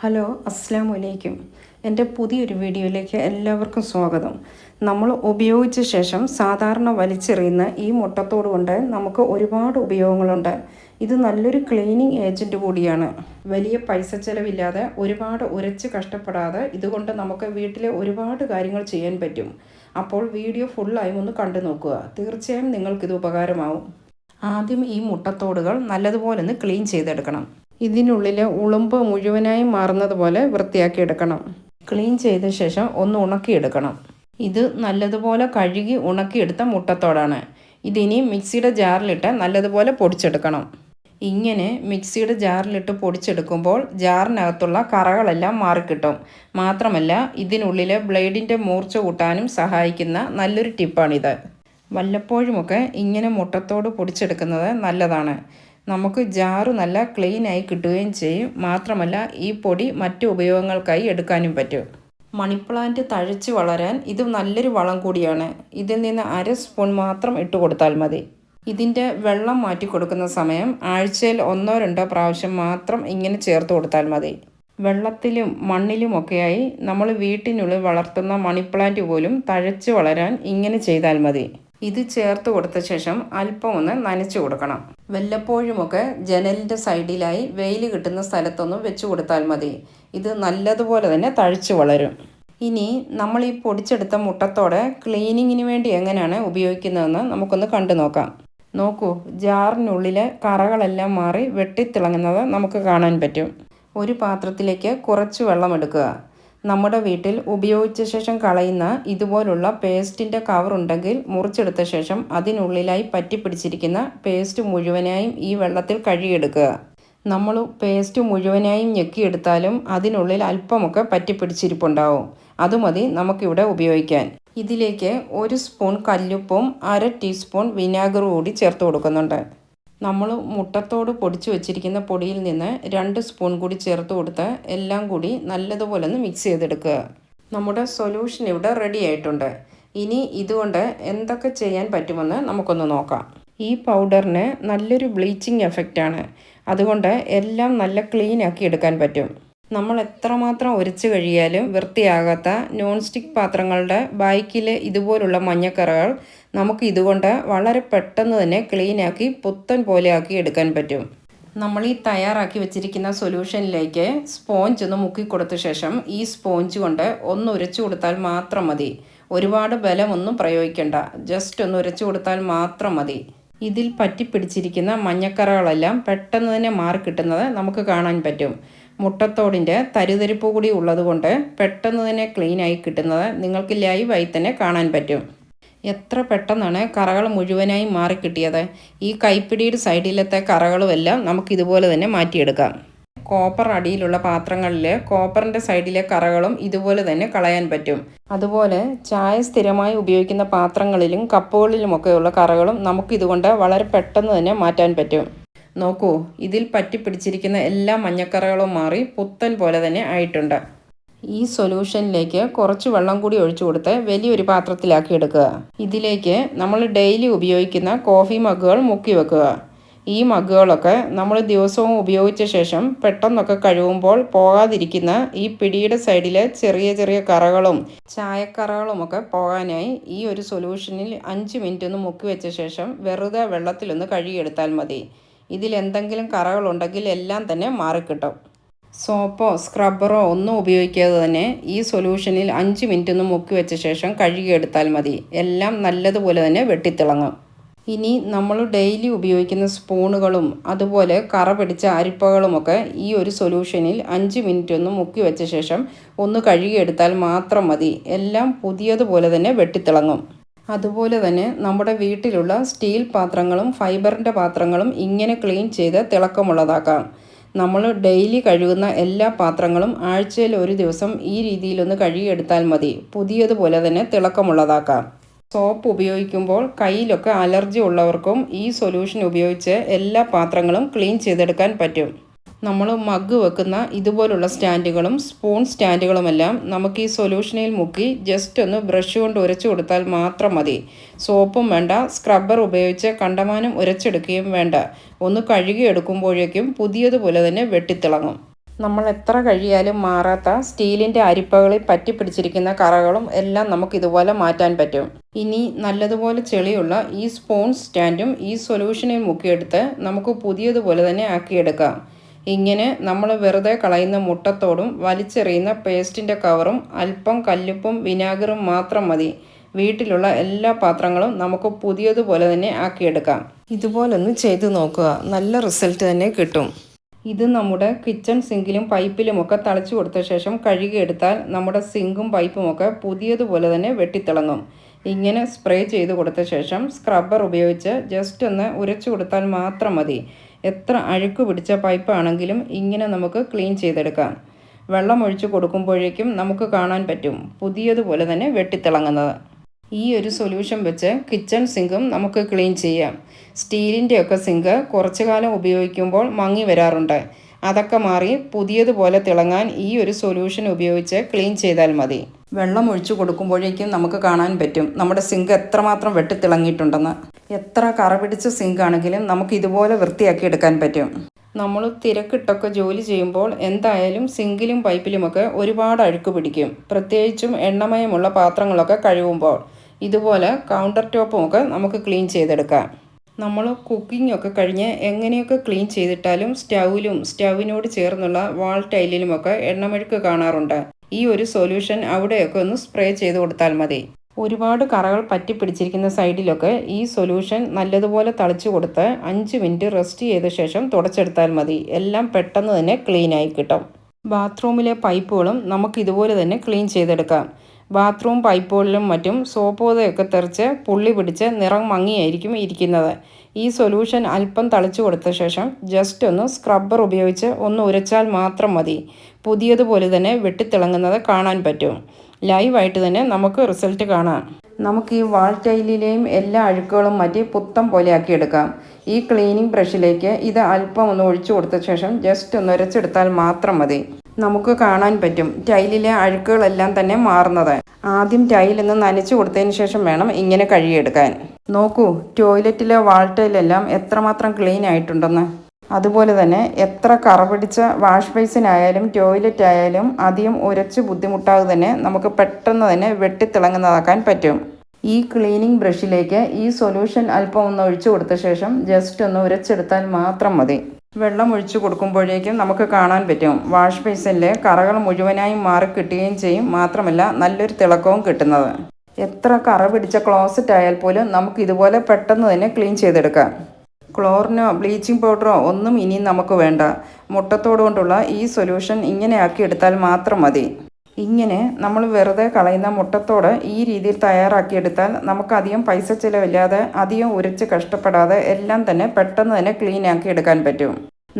Hello അസ്സാം വലൈക്കും എന്റെ പുതിയൊരു വീഡിയോയിലേക്ക് എല്ലാവർക്കും സ്വാഗതം. നമ്മൾ ഉപയോഗിച്ച ശേഷം സാധാരണ വലിച്ചെറിയുന്ന ഈ മുട്ടത്തോട് കൊണ്ട് നമുക്ക് ഒരുപാട് ഉപയോഗങ്ങളുണ്ട്. ഇത് നല്ലൊരു ക്ലീനിങ് ഏജന്റ് കൂടിയാണ്. വലിയ പൈസ ചിലവില്ലാതെ ഒരുപാട് ഉരച്ച് കഷ്ടപ്പെടാതെ ഇതുകൊണ്ട് നമുക്ക് വീട്ടിലെ ഒരുപാട് കാര്യങ്ങൾ ചെയ്യാൻ പറ്റും. അപ്പോൾ വീഡിയോ ഫുള്ളായും ഒന്ന് കണ്ടു നോക്കുക. തീർച്ചയായും നിങ്ങൾക്കിത് ഉപകാരമാവും. ആദ്യം ഈ മുട്ടത്തോടുകൾ നല്ലതുപോലെ ഒന്ന് ക്ലീൻ ചെയ്തെടുക്കണം. ഇതിനുള്ളിലെ ഉളുമ്പ് മുഴുവനായി മാറുന്നത് പോലെ വൃത്തിയാക്കി എടുക്കണം ക്ലീൻ ചെയ്ത ശേഷം ഒന്ന് ഉണക്കിയെടുക്കണം. ഇത് നല്ലതുപോലെ കഴുകി ഉണക്കിയെടുത്ത മുട്ടത്തോടാണ്. ഇതിനി മിക്സിയുടെ ജാറിലിട്ട് നല്ലതുപോലെ പൊടിച്ചെടുക്കണം. ഇങ്ങനെ മിക്സിയുടെ ജാറിലിട്ട് പൊടിച്ചെടുക്കുമ്പോൾ ജാറിനകത്തുള്ള കറകളെല്ലാം മാറിക്കിട്ടും. മാത്രമല്ല ഇതിനുള്ളിലെ ബ്ലേഡിന്റെ മൂർച്ച കൂട്ടാനും സഹായിക്കുന്ന നല്ലൊരു ടിപ്പാണിത്. വല്ലപ്പോഴുമൊക്കെ ഇങ്ങനെ മുട്ടത്തോട് പൊടിച്ചെടുക്കുന്നത് നല്ലതാണ്. നമുക്ക് ജാറ് നല്ല ക്ലീനായി കിട്ടുകയും ചെയ്യും. മാത്രമല്ല ഈ പൊടി മറ്റു ഉപയോഗങ്ങൾക്കായി എടുക്കാനും പറ്റും. മണിപ്ലാന്റ് തഴച്ച് വളരാൻ ഇത് നല്ലൊരു വളം കൂടിയാണ്. ഇതിൽ നിന്ന് അര സ്പൂൺ മാത്രം ഇട്ട് കൊടുത്താൽ മതി. ഇതിന്റെ വെള്ളം മാറ്റി കൊടുക്കുന്ന സമയം ആഴ്ചയിൽ ഒന്നോ രണ്ടോ പ്രാവശ്യം മാത്രം ഇങ്ങനെ ചേർത്ത് കൊടുത്താൽ മതി. വെള്ളത്തിലും മണ്ണിലുമൊക്കെയായി നമ്മൾ വീട്ടിനുള്ളിൽ വളർത്തുന്ന മണിപ്ലാന്റ് പോലും തഴച്ച് വളരാൻ ഇങ്ങനെ ചെയ്താൽ മതി. ഇത് ചേർത്ത് കൊടുത്ത ശേഷം അല്പം ഒന്ന് നനച്ചു കൊടുക്കണം. വല്ലപ്പോഴുമൊക്കെ ജനലിന്റെ സൈഡിലായി വെയിൽ കിട്ടുന്ന സ്ഥലത്തൊന്നും വെച്ച് കൊടുത്താൽ മതി. ഇത് നല്ലതുപോലെ തന്നെ തഴച്ചു വളരും. ഇനി നമ്മൾ ഈ പൊടിച്ചെടുത്ത മുട്ടത്തോടെ ക്ലീനിങ്ങിന് വേണ്ടി എങ്ങനെയാണ് ഉപയോഗിക്കുന്നതെന്ന് നമുക്കൊന്ന് കണ്ടു നോക്കാം. നോക്കൂ ജാറിനുള്ളിലെ കറകളെല്ലാം മാറി വെട്ടിത്തിളങ്ങുന്നത് നമുക്ക് കാണാൻ പറ്റും. ഒരു പാത്രത്തിലേക്ക് കുറച്ച് വെള്ളം എടുക്കുക. നമ്മുടെ വീട്ടിൽ ഉപയോഗിച്ച ശേഷം കളയുന്ന ഇതുപോലുള്ള പേസ്റ്റിന്റെ കവർ ഉണ്ടെങ്കിൽ മുറിച്ചെടുത്ത ശേഷം അതിനുള്ളിലായി പറ്റിപ്പിടിച്ചിരിക്കുന്ന പേസ്റ്റ് മുഴുവനായും ഈ വെള്ളത്തിൽ കഴുകിയെടുക്കുക. നമ്മൾ പേസ്റ്റ് മുഴുവനായും ഞെക്കിയെടുത്താലും അതിനുള്ളിൽ അല്പമൊക്കെ പറ്റിപ്പിടിച്ചിരിപ്പുണ്ടാവും. അതുമതി നമുക്കിവിടെ ഉപയോഗിക്കാൻ. ഇതിലേക്ക് ഒരു സ്പൂൺ കല്ലുപ്പും അര ടീസ്പൂൺ വിനാഗറും കൂടി ചേർത്ത് കൊടുക്കുന്നുണ്ട്. നമ്മൾ മുട്ടത്തോട് പൊടിച്ചു വെച്ചിരിക്കുന്ന പൊടിയിൽ നിന്ന് രണ്ട് സ്പൂൺ കൂടി ചേർത്ത് കൊടുത്ത് എല്ലാം കൂടി നല്ലതുപോലെ ഒന്ന് മിക്സ് ചെയ്തെടുക്കുക. നമ്മുടെ സൊല്യൂഷൻ ഇവിടെ റെഡി ആയിട്ടുണ്ട്. ഇനി ഇതുകൊണ്ട് എന്തൊക്കെ ചെയ്യാൻ പറ്റുമെന്ന് നമുക്കൊന്ന് നോക്കാം. ഈ പൗഡറിന് നല്ലൊരു ബ്ലീച്ചിങ് എഫക്റ്റാണ് അതുകൊണ്ട് എല്ലാം നല്ല ക്ലീൻ ആക്കി എടുക്കാൻ പറ്റും. നമ്മൾ എത്രമാത്രം ഉരച്ച് കഴിയാലും വൃത്തിയാകാത്ത നോൺ സ്റ്റിക്ക് പാത്രങ്ങളുടെ ബാക്കിൽ ഇതുപോലുള്ള മഞ്ഞക്കറകൾ നമുക്ക് ഇതുകൊണ്ട് വളരെ പെട്ടെന്ന് തന്നെ ക്ലീനാക്കി പുത്തൻ പോലെ ആക്കി എടുക്കാൻ പറ്റും. നമ്മൾ ഈ തയ്യാറാക്കി വെച്ചിരിക്കുന്ന സൊല്യൂഷനിലേക്ക് സ്പോഞ്ച് ഒന്ന് മുക്കി കൊടുത്ത ശേഷം ഈ സ്പോഞ്ച് കൊണ്ട് ഒന്ന് ഉരച്ചു കൊടുത്താൽ മാത്രം മതി. ഒരുപാട് ബലമൊന്നും പ്രയോഗിക്കേണ്ട. ജസ്റ്റ് ഒന്ന് ഉരച്ചു കൊടുത്താൽ മാത്രം മതി. ഇതിൽ പറ്റിപ്പിടിച്ചിരിക്കുന്ന മഞ്ഞക്കറകളെല്ലാം പെട്ടെന്ന് തന്നെ മാറി കിട്ടുന്നത് നമുക്ക് കാണാൻ പറ്റും. മുട്ടത്തോടിന്റെ തരുതരിപ്പ് കൂടി ഉള്ളതുകൊണ്ട് പെട്ടെന്ന് തന്നെ ക്ലീനായി കിട്ടുന്നത് നിങ്ങൾക്ക് ലൈവായി തന്നെ കാണാൻ പറ്റും. എത്ര പെട്ടെന്നാണ് കറകൾ മുഴുവനായി മാറിക്കിട്ടിയത്? ഈ കൈപ്പിടിയുടെ സൈഡിലത്തെ കറകളുമെല്ലാം നമുക്ക് ഇതുപോലെ തന്നെ മാറ്റിയെടുക്കാം. കോപ്പർ അടിയിലുള്ള പാത്രങ്ങളിൽ കോപ്പറിന്റെ സൈഡിലെ കറകളും ഇതുപോലെ തന്നെ കളയാൻ പറ്റും. അതുപോലെ ചായ സ്ഥിരമായി ഉപയോഗിക്കുന്ന പാത്രങ്ങളിലും കപ്പുകളിലുമൊക്കെയുള്ള കറകളും നമുക്ക് ഇതുകൊണ്ട് വളരെ പെട്ടെന്ന് തന്നെ മാറ്റാൻ പറ്റും. നോക്കൂ ഇതിൽ പറ്റിപ്പിടിച്ചിരിക്കുന്ന എല്ലാ മഞ്ഞക്കറകളും മാറി പുത്തൻ പോലെ തന്നെ ആയിട്ടുണ്ട്. ഈ സൊല്യൂഷനിലേക്ക് കുറച്ച് വെള്ളം കൂടി ഒഴിച്ചു കൊടുത്ത് വലിയൊരു പാത്രത്തിലാക്കി എടുക്കുക ഇതിലേക്ക് നമ്മൾ ഡെയിലി ഉപയോഗിക്കുന്ന കോഫി മഗ്ഗുകൾ മുക്കി വെക്കുക. ഈ മഗ്ഗുകളൊക്കെ നമ്മൾ ദിവസവും ഉപയോഗിച്ച ശേഷം പെട്ടെന്നൊക്കെ കഴുകുമ്പോൾ പോകാതിരിക്കുന്ന ഈ പിടിയുടെ സൈഡിലെ ചെറിയ ചെറിയ കറകളും ചായക്കറകളും ഒക്കെ പോകാനായി ഈ ഒരു സൊല്യൂഷനിൽ അഞ്ച് മിനിറ്റ് ഒന്ന് മുക്കി വെച്ച ശേഷം വെറുതെ വെള്ളത്തിലൊന്ന് കഴുകിയെടുത്താൽ മതി. ഇതിൽ എന്തെങ്കിലും കറകളുണ്ടെങ്കിൽ എല്ലാം തന്നെ മാറിക്കിട്ടും. സോപ്പോ സ്ക്രബ്ബറോ ഒന്നും ഉപയോഗിക്കാതെ തന്നെ ഈ സൊല്യൂഷനിൽ അഞ്ച് മിനിറ്റ് ഒന്ന് മുക്കി വെച്ച ശേഷം കഴുകിയെടുത്താൽ മതി. എല്ലാം നല്ലതുപോലെ തന്നെ വെട്ടിത്തിളങ്ങും. ഇനി നമ്മൾ ഡെയിലി ഉപയോഗിക്കുന്ന സ്പൂണുകളും അതുപോലെ കറ പിടിച്ച അരിപ്പകളുമൊക്കെ ഈ ഒരു സൊല്യൂഷനിൽ അഞ്ച് മിനിറ്റ് ഒന്ന് മുക്കി വെച്ച ശേഷം ഒന്ന് കഴുകിയെടുത്താൽ മാത്രം മതി. എല്ലാം പുതിയതുപോലെ തന്നെ വെട്ടിത്തിളങ്ങും. അതുപോലെ തന്നെ നമ്മുടെ വീട്ടിലുള്ള സ്റ്റീൽ പാത്രങ്ങളും ഫൈബറിന്റെ പാത്രങ്ങളും ഇങ്ങനെ ക്ലീൻ ചെയ്ത് തിളക്കമുള്ളതാക്കാം. നമ്മൾ ഡെയിലി കഴുകുന്ന എല്ലാ പാത്രങ്ങളും ആഴ്ചയിൽ ഒരു ദിവസം ഈ രീതിയിലൊന്ന് കഴുകിയെടുത്താൽ മതി. പുതിയതുപോലെ തന്നെ തിളക്കമുള്ളതാക്കാം. സോപ്പ് ഉപയോഗിക്കുമ്പോൾ കയ്യിലൊക്കെ അലർജി ഉള്ളവർക്കും ഈ സൊല്യൂഷൻ ഉപയോഗിച്ച് എല്ലാ പാത്രങ്ങളും ക്ലീൻ ചെയ്തെടുക്കാൻ പറ്റും. നമ്മൾ മഗ് വെക്കുന്ന ഇതുപോലുള്ള സ്റ്റാൻഡുകളും സ്പൂൺ സ്റ്റാൻഡുകളുമെല്ലാം നമുക്ക് ഈ സൊല്യൂഷനിൽ മുക്കി ജസ്റ്റ് ഒന്ന് ബ്രഷ് കൊണ്ട് ഉരച്ചു കൊടുത്താൽ മാത്രം മതി. സോപ്പും വേണ്ട സ്ക്രബ്ബർ ഉപയോഗിച്ച് കണ്ടമാനം ഉരച്ചെടുക്കുകയും വേണ്ട. ഒന്ന് കഴുകിയെടുക്കുമ്പോഴേക്കും പുതിയതുപോലെ തന്നെ വെട്ടിത്തിളങ്ങും. നമ്മൾ എത്ര കഴിയാലും മാറാത്ത സ്റ്റീലിന്റെ അരിപ്പകളിൽ പറ്റിപ്പിടിച്ചിരിക്കുന്ന കറകളും എല്ലാം നമുക്ക് ഇതുപോലെ മാറ്റാൻ പറ്റും. ഇനി നല്ലതുപോലെ ചെളിയുള്ള ഈ സ്പൂൺ സ്റ്റാൻഡും ഈ സൊല്യൂഷനിൽ മുക്കിയെടുത്ത് നമുക്ക് പുതിയതുപോലെ തന്നെ ആക്കിയെടുക്കാം. ഇങ്ങനെ നമ്മൾ വെറുതെ കളയുന്ന മുട്ടത്തോടും വലിച്ചെറിയുന്ന പേസ്റ്റിന്റെ കവറും അല്പം കല്ലുപ്പും വിനാഗിറും മാത്രം മതി. വീട്ടിലുള്ള എല്ലാ പാത്രങ്ങളും നമുക്ക് പുതിയതുപോലെ തന്നെ ആക്കിയെടുക്കാം. ഇതുപോലൊന്ന് ചെയ്തു നോക്കുക. നല്ല റിസൾട്ട് തന്നെ കിട്ടും. ഇത് നമ്മുടെ കിച്ചൺ സിങ്കിലും പൈപ്പിലുമൊക്കെ തളിച്ചു കൊടുത്ത ശേഷം കഴുകിയെടുത്താൽ നമ്മുടെ സിങ്കും പൈപ്പുമൊക്കെ പുതിയതുപോലെ തന്നെ വെട്ടിത്തിളങ്ങും. ഇങ്ങനെ സ്പ്രേ ചെയ്ത് കൊടുത്ത ശേഷം സ്ക്രബ്ബർ ഉപയോഗിച്ച് ജസ്റ്റ് ഒന്ന് ഉരച്ചു കൊടുത്താൽ മാത്രം മതി. എത്ര അഴുക്ക് പിടിച്ച പൈപ്പാണെങ്കിലും ഇങ്ങനെ നമുക്ക് ക്ലീൻ ചെയ്തെടുക്കാം. വെള്ളം ഒഴിച്ച് കൊടുക്കുമ്പോഴേക്കും നമുക്ക് കാണാൻ പറ്റും പുതിയതുപോലെ തന്നെ വെട്ടിത്തിളങ്ങുന്നത്. ഈ ഒരു സൊല്യൂഷൻ വെച്ച് കിച്ചൺ സിങ്കും നമുക്ക് ക്ലീൻ ചെയ്യാം. സ്റ്റീലിന്റെയൊക്കെ സിങ്ക് കുറച്ചു കാലം ഉപയോഗിക്കുമ്പോൾ മങ്ങി വരാറുണ്ട്. അതൊക്കെ മാറി പുതിയതുപോലെ തിളങ്ങാൻ ഈ ഒരു സൊല്യൂഷൻ ഉപയോഗിച്ച് ക്ലീൻ ചെയ്താൽ മതി. വെള്ളം ഒഴിച്ചു കൊടുക്കുമ്പോഴേക്കും നമുക്ക് കാണാൻ പറ്റും നമ്മുടെ സിങ്ക് എത്രമാത്രം വെട്ടിത്തിളങ്ങിയിട്ടുണ്ടെന്ന്. എത്ര കറ പിടിച്ച സിങ്ക് ആണെങ്കിലും നമുക്ക് ഇതുപോലെ വൃത്തിയാക്കി എടുക്കാൻ പറ്റും. നമ്മൾ തിരക്കിട്ടൊക്കെ ജോലി ചെയ്യുമ്പോൾ എന്തായാലും സിങ്കിലും പൈപ്പിലുമൊക്കെ ഒരുപാട് അഴുക്ക് പിടിക്കും. പ്രത്യേകിച്ചും എണ്ണമയമുള്ള പാത്രങ്ങളൊക്കെ കഴുകുമ്പോൾ. ഇതുപോലെ കൗണ്ടർ ടോപ്പും ഒക്കെ നമുക്ക് ക്ലീൻ ചെയ്തെടുക്കാം. നമ്മൾ കുക്കിംഗ് ഒക്കെ കഴിഞ്ഞ് എങ്ങനെയൊക്കെ ക്ലീൻ ചെയ്തിട്ടാലും സ്റ്റൗവിലും സ്റ്റൗവിനോട് ചേർന്നുള്ള വാൾ ടൈലിലുമൊക്കെ എണ്ണമഴുക്ക് കാണാറുണ്ട്. ഈ ഒരു സൊല്യൂഷൻ അവിടെയൊക്കെ ഒന്ന് സ്പ്രേ ചെയ്ത് കൊടുത്താൽ മതി. ഒരുപാട് കറകൾ പറ്റി പിടിച്ചിരിക്കുന്ന സൈഡിലൊക്കെ ഈ സൊല്യൂഷൻ നല്ലതുപോലെ തളിച്ചു കൊടുത്ത് അഞ്ച് മിനിറ്റ് റെസ്റ്റ് ചെയ്ത ശേഷം തുടച്ചെടുത്താൽ മതി. എല്ലാം പെട്ടെന്ന് തന്നെ ക്ലീനായി കിട്ടും. ബാത്റൂമിലെ പൈപ്പുകളും നമുക്ക് ഇതുപോലെ തന്നെ ക്ലീൻ ചെയ്തെടുക്കാം. ബാത്റൂം പൈപ്പുകളിലും മറ്റും സോപ്പോതയൊക്കെ തെറിച്ച് പുള്ളി പിടിച്ച് നിറം മങ്ങിയായിരിക്കും ഇരിക്കുന്നത്. ഈ സൊല്യൂഷൻ അല്പം തളിച്ചു കൊടുത്ത ശേഷം ജസ്റ്റ് ഒന്ന് സ്ക്രബ്ബർ ഉപയോഗിച്ച് ഒന്ന് ഉരച്ചാൽ മാത്രം മതി. പുതിയതുപോലെ തന്നെ വെട്ടിത്തിളങ്ങുന്നത് കാണാൻ പറ്റും. ലൈവായിട്ട് തന്നെ നമുക്ക് റിസൾട്ട് കാണാം. നമുക്ക് ഈ വാൾ ടൈലിലെയും എല്ലാ അഴുക്കുകളും മാറ്റി പുത്തം പോലെ ആക്കിയെടുക്കാം ഈ ക്ലീനിങ് ബ്രഷിലേക്ക് ഇത് അല്പം ഒന്ന് ഒഴിച്ചു കൊടുത്ത ശേഷം ജസ്റ്റ് ഒന്ന് ഉരച്ചെടുത്താൽ മാത്രം മതി. നമുക്ക് കാണാൻ പറ്റും ടൈലിലെ അഴുക്കുകളെല്ലാം തന്നെ മാറുന്നത്. ആദ്യം ടൈലൊന്ന് നനച്ചു കൊടുത്തതിന് ശേഷം വേണം ഇങ്ങനെ കഴുകിയെടുക്കാൻ. നോക്കൂ ടോയ്ലറ്റിലെ വാൾ ടൈലെല്ലാം എത്രമാത്രം ക്ലീൻ ആയിട്ടുണ്ടെന്ന്. അതുപോലെ തന്നെ എത്ര കറപിടിച്ച വാഷ് ബേസിനായാലും ടോയ്ലറ്റ് ആയാലും അധികം ഉരച്ച് ബുദ്ധിമുട്ടാതെ തന്നെ നമുക്ക് പെട്ടെന്ന് തന്നെ വെട്ടിത്തിളങ്ങുന്നതാക്കാൻ പറ്റും. ഈ ക്ലീനിങ് ബ്രഷിലേക്ക് ഈ സൊല്യൂഷൻ അല്പം ഒന്ന് ഒഴിച്ചു കൊടുത്ത ശേഷം ജസ്റ്റ് ഒന്ന് ഉരച്ചെടുത്താൽ മാത്രം മതി. വെള്ളം ഒഴിച്ചു കൊടുക്കുമ്പോഴേക്കും നമുക്ക് കാണാൻ പറ്റും. വാഷ് ബേസിനിലെ കറകൾ മുഴുവനായും മാറി കിട്ടുകയും ചെയ്യും. മാത്രമല്ല നല്ലൊരു തിളക്കവും കിട്ടുന്നത്. എത്ര കറ പിടിച്ച ക്ലോസറ്റ് ആയാൽ പോലും നമുക്ക് ഇതുപോലെ പെട്ടെന്ന് തന്നെ ക്ലീൻ ചെയ്തെടുക്കാം. ക്ലോറിനോ ബ്ലീച്ചിങ് പൗഡറോ ഒന്നും ഇനി നമുക്ക് വേണ്ട. മുട്ടത്തോട് കൊണ്ടുള്ള ഈ സൊല്യൂഷൻ ഇങ്ങനെ ആക്കി എടുത്താൽ മാത്രം മതി. ഇങ്ങനെ നമ്മൾ വെറുതെ കളയുന്ന മുട്ടത്തോട് ഈ രീതിയിൽ തയ്യാറാക്കിയെടുത്താൽ നമുക്കധികം പൈസ ചിലവില്ലാതെ അധികം ഉരച്ച് കഷ്ടപ്പെടാതെ എല്ലാം തന്നെ പെട്ടെന്ന് തന്നെ ക്ലീൻ ആക്കി എടുക്കാൻ പറ്റും.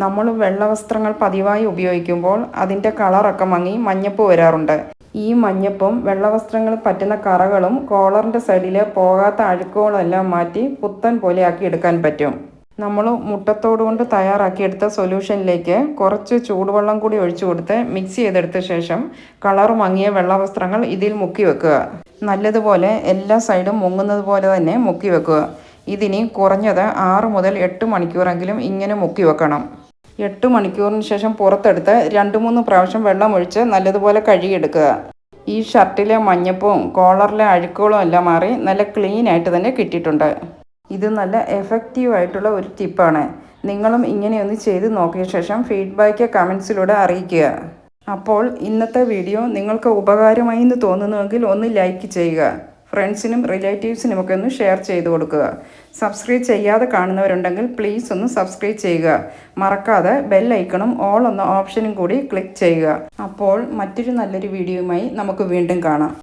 നമ്മൾ വെള്ള വസ്ത്രങ്ങൾ പതിവായി ഉപയോഗിക്കുമ്പോൾ അതിന്റെ കളറൊക്കെ മങ്ങി മഞ്ഞപ്പ് വരാറുണ്ട്. ഈ മഞ്ഞപ്പും വെള്ള വസ്ത്രങ്ങൾ പറ്റുന്ന കറകളും കോളറിന്റെ സൈഡിൽ പോകാത്ത അഴുക്കുകളെല്ലാം മാറ്റി പുത്തൻ പോലെ ആക്കി എടുക്കാൻ പറ്റും. നമ്മൾ മുട്ടത്തോട് കൊണ്ട് തയ്യാറാക്കിയെടുത്ത സൊല്യൂഷനിലേക്ക് കുറച്ച് ചൂടുവെള്ളം കൂടി ഒഴിച്ചു കൊടുത്ത് മിക്സ് ചെയ്തെടുത്ത ശേഷം കളർ മങ്ങിയ വെള്ളവസ്ത്രങ്ങൾ ഇതിൽ മുക്കി വെക്കുക. നല്ലതുപോലെ എല്ലാ സൈഡും മുങ്ങുന്നത് പോലെ തന്നെ മുക്കി വെക്കുക. ഇതിനി കുറഞ്ഞത് ആറ് മുതൽ എട്ട് മണിക്കൂറെങ്കിലും ഇങ്ങനെ മുക്കി വെക്കണം. എട്ട് മണിക്കൂറിന് ശേഷം പുറത്തെടുത്ത് രണ്ട് മൂന്ന് പ്രാവശ്യം വെള്ളം ഒഴിച്ച് നല്ലതുപോലെ കഴുകിയെടുക്കുക. ഈ ഷർട്ടിലെ മഞ്ഞപ്പും കോളറിലെ അഴുക്കുകളും എല്ലാം മാറി നല്ല ക്ലീൻ ആയിട്ട് തന്നെ കിട്ടിയിട്ടുണ്ട്. ഇത് നല്ല എഫക്റ്റീവ് ആയിട്ടുള്ള ഒരു ടിപ്പാണ് നിങ്ങളും ഇങ്ങനെയൊന്ന് ചെയ്ത് നോക്കിയ ശേഷം ഫീഡ്ബാക്ക് കമൻസിലൂടെ അറിയിക്കുക. അപ്പോൾ ഇന്നത്തെ വീഡിയോ നിങ്ങൾക്ക് ഉപകാരമായി എന്ന് തോന്നുന്നുവെങ്കിൽ ഒന്ന് ലൈക്ക് ചെയ്യുക. ഫ്രണ്ട്സിനും റിലേറ്റീവ്സിനും ഒക്കെ ഒന്ന് ഷെയർ ചെയ്ത് കൊടുക്കുക. സബ്സ്ക്രൈബ് ചെയ്യാതെ കാണുന്നവരുണ്ടെങ്കിൽ പ്ലീസ് ഒന്ന് സബ്സ്ക്രൈബ് ചെയ്യുക. മറക്കാതെ ബെൽ ഐക്കണും ഓൾ എന്ന ഓപ്ഷനും കൂടി ക്ലിക്ക് ചെയ്യുക. അപ്പോൾ മറ്റൊരു നല്ലൊരു വീഡിയോയുമായി നമുക്ക് വീണ്ടും കാണാം.